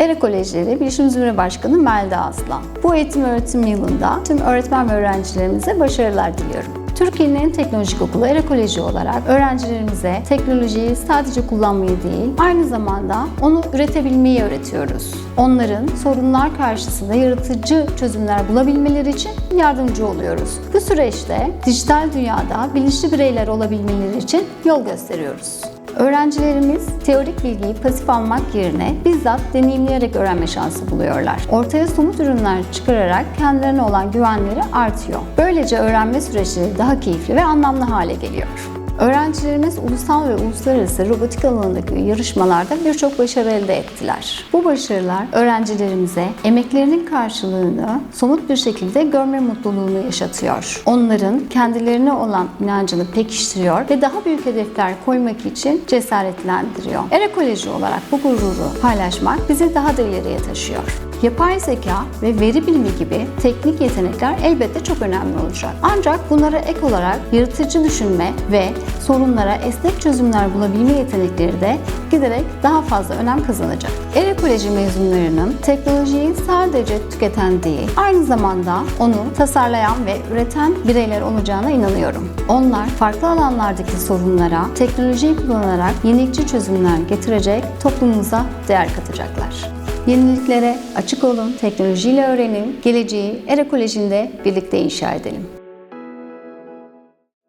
ERA Kolejleri Bilişim Zümre Başkanı Melda Aslan. Bu eğitim öğretim yılında tüm öğretmen ve öğrencilerimize başarılar diliyorum. Türkiye'nin en teknolojik okulu ERA Koleji olarak öğrencilerimize teknolojiyi sadece kullanmayı değil, aynı zamanda onu üretebilmeyi öğretiyoruz. Onların sorunlar karşısında yaratıcı çözümler bulabilmeleri için yardımcı oluyoruz. Bu süreçte dijital dünyada bilinçli bireyler olabilmeleri için yol gösteriyoruz. Öğrencilerimiz teorik bilgiyi pasif almak yerine bizzat deneyimleyerek öğrenme şansı buluyorlar. Ortaya somut ürünler çıkararak kendilerine olan güvenleri artıyor. Böylece öğrenme süreçleri daha keyifli ve anlamlı hale geliyor. Öğrencilerimiz ulusal ve uluslararası robotik alanındaki yarışmalarda birçok başarı elde ettiler. Bu başarılar öğrencilerimize emeklerinin karşılığını somut bir şekilde görme mutluluğunu yaşatıyor. Onların kendilerine olan inancını pekiştiriyor ve daha büyük hedefler koymak için cesaretlendiriyor. ERA Koleji olarak bu gururu paylaşmak bizi daha da ileriye taşıyor. Yapay zeka ve veri bilimi gibi teknik yetenekler elbette çok önemli olacak. Ancak bunlara ek olarak yaratıcı düşünme ve sorunlara esnek çözümler bulabilme yetenekleri de giderek daha fazla önem kazanacak. ERA Koleji mezunlarının teknolojiyi sadece tüketen değil, aynı zamanda onu tasarlayan ve üreten bireyler olacağına inanıyorum. Onlar farklı alanlardaki sorunlara teknolojiyi kullanarak yenilikçi çözümler getirecek, toplumumuza değer katacaklar. Yeniliklere açık olun, teknolojiyle öğrenin, geleceği ERA Koleji'nde birlikte inşa edelim.